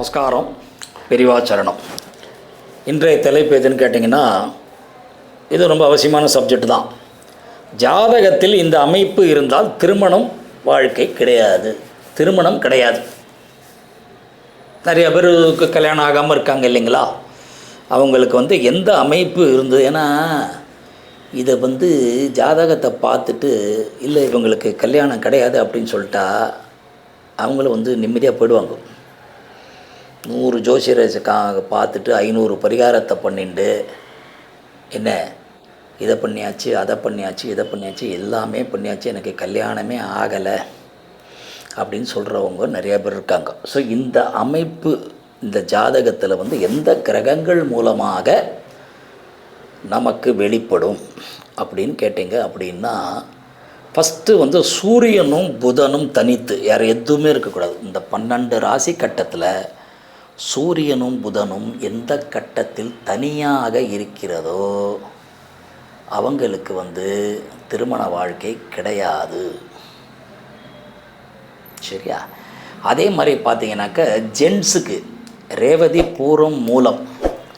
நமஸ்காரம். பெரிவாச்சரணம் இன்றைய தலைப்பு எதுன்னு கேட்டிங்கன்னா இது ரொம்ப அவசியமான சப்ஜெக்ட் தான். ஜாதகத்தில் இந்த அமைப்பு இருந்தால் திருமணம் வாழ்க்கை கிடையாது. திருமணம் கிடையாது. நிறைய பேருக்கு கல்யாணம் ஆகாமல் இருக்காங்க இல்லைங்களா? அவங்களுக்கு வந்து எந்த அமைப்பு இருந்தது? ஏன்னா இதை வந்து ஜாதகத்தை பார்த்துட்டு இல்லை இவங்களுக்கு கல்யாணம் கிடையாது அப்படின்னு சொல்லிட்டா அவங்களும் வந்து நிம்மதியாக போயிடுவாங்க. நூறு ஜோசியரை கா பார்த்துட்டு ஐநூறு பரிகாரத்தை பண்ணிண்டு என்ன இதை பண்ணியாச்சு அதை பண்ணியாச்சு இதை பண்ணியாச்சு எல்லாமே பண்ணியாச்சு எனக்கு கல்யாணமே ஆகலை அப்படின்னு சொல்கிறவங்க நிறைய பேர் இருக்காங்க. ஸோ இந்த அமைப்பு இந்த ஜாதகத்தில் வந்து எந்த கிரகங்கள் மூலமாக நமக்கு வெளிப்படும் அப்படின்னு கேட்டிங்க அப்படின்னா ஃபஸ்ட்டு வந்து சூரியனும் புதனும் தனித்து யார் எதுவுமே இருக்கக்கூடாது. இந்த பன்னெண்டு ராசி கட்டத்தில் சூரியனும் புதனும் எந்த கட்டத்தில் தனியாக இருக்கிறதோ அவங்களுக்கு வந்து திருமண வாழ்க்கை கிடையாது. சரியா? அதே மாதிரி பார்த்தீங்கன்னாக்க ஜென்ஸுக்கு ரேவதி பூரம் மூலம்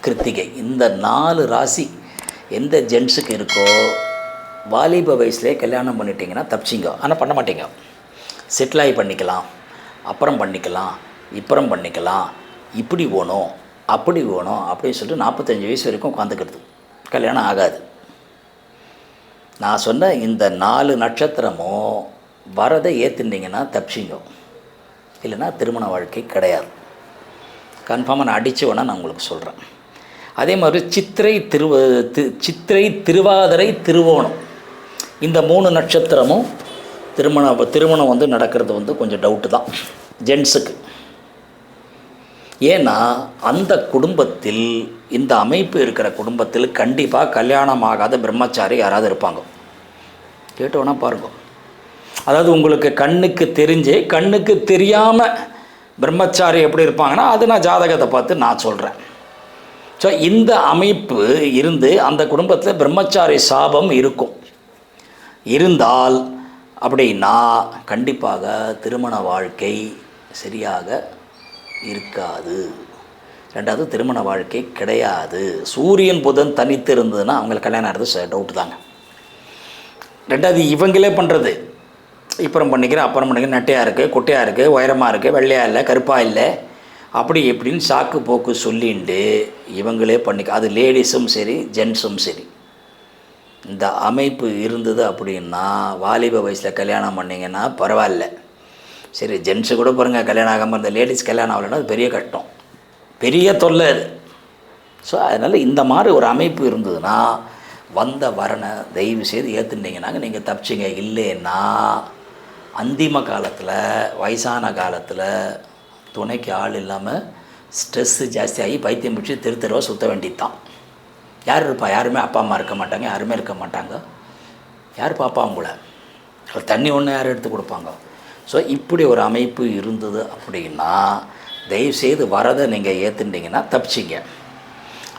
கிருத்திகை இந்த நாலு ராசி எந்த ஜென்ஸுக்கு இருக்கோ வாலிப வயசுலேயே கல்யாணம் பண்ணிட்டீங்கன்னா தப்பிச்சிங்க. ஆனால் பண்ண மாட்டீங்க. செட்டில் ஆகி பண்ணிக்கலாம் அப்புறம் பண்ணிக்கலாம் இப்புறம் பண்ணிக்கலாம் இப்படி போகணும் அப்படி போகணும் அப்படின்னு சொல்லிட்டு நாற்பத்தஞ்சு வயசு வரைக்கும் உட்காந்துக்கிறது. கல்யாணம் ஆகாது. நான் சொன்ன இந்த நாலு நட்சத்திரமும் வரதை ஏற்றுனீங்கன்னா தப்பிச்சிங்க. இல்லைன்னா திருமண வாழ்க்கை கிடையாது. கன்ஃபார்மாக நான் அடித்து வேணால் நான் உங்களுக்கு சொல்கிறேன் அதே மாதிரி சித்திரை திருவ தி சித்திரை திருவாதிரை திருவோணம். இந்த மூணு நட்சத்திரமும் திருமணம் திருமணம் வந்து நடக்கிறது வந்து கொஞ்சம் டவுட்டு தான். ஜென்ஸுக்கு ஏன்னா அந்த குடும்பத்தில் இந்த அமைப்பு இருக்கிற குடும்பத்தில் கண்டிப்பாக கல்யாணம் ஆகாத பிரம்மச்சாரி யாராவது இருப்பாங்க. கேட்டோன்னா பாருங்க. அதாவது உங்களுக்கு கண்ணுக்கு தெரிஞ்சு கண்ணுக்கு தெரியாமல் பிரம்மச்சாரி எப்படி இருப்பாங்கன்னா அது நான் ஜாதகத்தை பார்த்து நான் சொல்கிறேன் ஸோ இந்த அமைப்பு இருந்து அந்த குடும்பத்தில் பிரம்மச்சாரி சாபம் இருக்கும். இருந்தால் அப்படின்னா கண்டிப்பாக திருமண வாழ்க்கை சரியாக இருக்காது. ரெண்டாவது திருமண வாழ்க்கை கிடையாது. சூரியன் புதன் தனித்து இருந்ததுன்னா அவங்களுக்கு கல்யாணம் ஆகிறது டவுட் தாங்க. ரெண்டாவது இவங்களே பண்ணுறது இப்புறம் பண்ணிக்கிறேன் அப்புறம் பண்ணிக்கிறேன். நட்டையாக இருக்குது குட்டையாக இருக்குது உயரமாக இருக்குது வெள்ளையாக இல்லை கருப்பாக இல்லை. அப்படி எப்படின்னு சாக்கு போக்கு சொல்லிண்டு இவங்களே பண்ணிக்க அது லேடிஸும் சரி ஜென்ஸும் சரி. இந்த அமைப்பு இருந்தது அப்படின்னா வாலிப வயசில் கல்யாணம் பண்ணிங்கன்னா பரவாயில்ல. சரி ஜென்ஸு கூட பாருங்கள் கல்யாணம் ஆகாமல் இந்த லேடிஸ் கல்யாணம் ஆகலைன்னா அது பெரிய கஷ்டம். பெரிய தொல்லை அது. ஸோ அதனால் இந்த மாதிரி ஒரு அமைப்பு இருந்ததுன்னா வந்த வரனை தயவு செய்து ஏற்றுட்டீங்கன்னாங்க நீங்கள் தப்பிச்சிங்க. இல்லைன்னா அந்திம காலத்தில் வயசான காலத்தில் துணைக்கு ஆள் இல்லாமல் ஸ்ட்ரெஸ்ஸு ஜாஸ்தியாகி பைத்தியம் பிடிச்சி தெரு தெருவாக சுற்ற வேண்டியது தான் யார் இருப்பா? யாருமே அப்பா அம்மா இருக்க மாட்டாங்க. யாருமே இருக்க மாட்டாங்க. யார் பாப்பா உங்களை? தண்ணி ஒன்று யார் எடுத்து கொடுப்பாங்க? ஸோ இப்படி ஒரு அமைப்பு இருந்தது அப்படின்னா தயவுசெய்து வரதை நீங்கள் ஏற்றுட்டீங்கன்னா தப்பிச்சிங்க.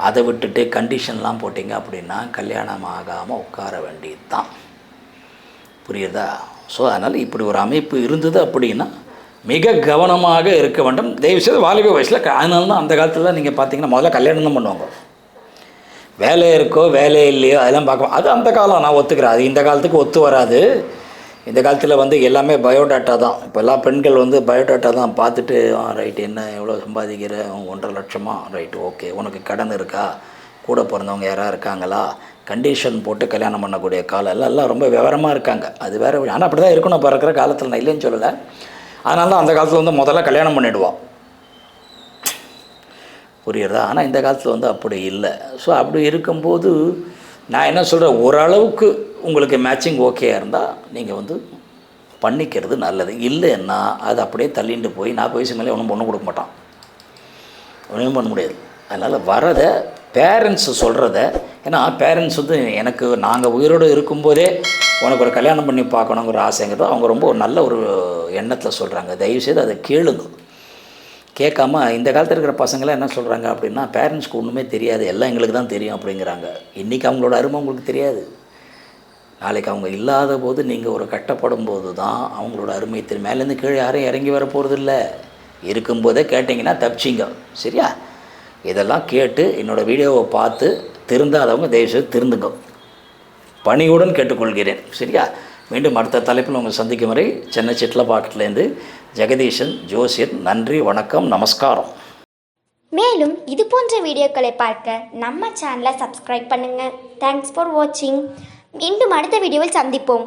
அதை விட்டுட்டு கண்டிஷன்லாம் போட்டிங்க அப்படின்னா கல்யாணம் ஆகாமல் உட்கார வேண்டியது தான் புரியுதா? ஸோ அதனால் இப்படி ஒரு அமைப்பு இருந்தது அப்படின்னா மிக கவனமாக இருக்க வேண்டும். தயவுசெய்து வாலிப வயசில் அதனால தான் அந்த காலத்தில் நீங்கள் பார்த்தீங்கன்னா முதல்ல கல்யாணம் தான் பண்ணுவாங்க. வேலை இருக்கோ வேலை இல்லையோ அதெல்லாம் பார்க்க அது அந்த காலம் நான் ஒத்துக்கிறேன். அது இந்த காலத்துக்கு ஒத்து வராது. இந்த காலத்தில் வந்து எல்லாமே பயோடாட்டா தான். இப்போல்லாம் பெண்கள் வந்து பயோடாட்டா தான் பார்த்துட்டு ரைட் என்ன எவ்வளோ சம்பாதிக்கிற? ஒன்றரை லட்சமா? Right okay. உனக்கு கடன் இருக்கா? கூட பிறந்தவங்க யாராக இருக்காங்களா? கண்டிஷன் போட்டு கல்யாணம் பண்ணக்கூடிய காலம். எல்லாம் எல்லாம் ரொம்ப விவரமாக இருக்காங்க. அது வேறு ஆனால் அப்படி தான் இருக்கணும். இப்போ இருக்கிற காலத்தில் நான் இல்லைன்னு சொல்லலை. அதனால தான் அந்த காலத்தில் வந்து முதல்ல கல்யாணம் பண்ணிவிடுவான் புரியுறதா? ஆனால் இந்த காலத்தில் வந்து அப்படி இல்லை. ஸோ அப்படி இருக்கும்போது நான் என்ன சொல்கிறேன் ஓரளவுக்கு உங்களுக்கு மேட்சிங் ஓகேயாக இருந்தால் நீங்கள் வந்து பண்ணிக்கிறது நல்லது. இல்லைன்னா அது அப்படியே தள்ளிட்டு போய் நாற்பது வயசு மேலே ஒன்றும் பொண்ணு கொடுக்க மாட்டான். ஒன்றும் பண்ண முடியாது. அதனால் வரதை பேரண்ட்ஸ் சொல்கிறத ஏன்னா பேரண்ட்ஸ் வந்து எனக்கு நாங்கள் உயிரோடு இருக்கும்போதே உனக்கு ஒரு கல்யாணம் பண்ணி பார்க்கணுங்கிற ஆசைங்கிறது அவங்க ரொம்ப ஒரு நல்ல ஒரு எண்ணத்தில் சொல்கிறாங்க தயவுசெய்து அதை கேளுங்க. கேட்காம இந்த காலத்தில் இருக்கிற பசங்களாம் என்ன சொல்கிறாங்க அப்படின்னா பேரண்ட்ஸ்க்கு ஒன்றுமே தெரியாது. எல்லாம் எங்களுக்கு தான் தெரியும் அப்படிங்கிறாங்க. இன்றைக்கி அவங்களோட அருமை உங்களுக்கு தெரியாது. நாளைக்கு அவங்க இல்லாத போது நீங்கள் ஒரு கட்டப்படும் போது தான் அவங்களோட அருமை தெரியும் மேலேருந்து கீழே யாரும் இறங்கி வர போகிறது இல்லை இருக்கும்போதே கேட்டிங்கன்னா தப்பிச்சிங்க. சரியா? இதெல்லாம் கேட்டு என்னோடய வீடியோவை பார்த்து திருந்தாதவங்க தயவுசெய்து திருந்துங்க. பணியுடன் கேட்டுக்கொள்கிறேன். சரியா? மீண்டும் அடுத்த தலைப்பில் உங்கள் சந்திக்கும் வரை சென்னை சிட்லபாக்கத்துலேருந்து ஜெகதீஷன் ஜோசியர் நன்றி வணக்கம் நமஸ்காரம். மேலும் இது போன்ற வீடியோக்களை பார்க்க நம்ம சேனலை சப்ஸ்கிரைப் பண்ணுங்கள் தேங்க்ஸ் ஃபார் வாட்சிங் மீண்டும் அடுத்த வீடியோவில் சந்திப்போம்.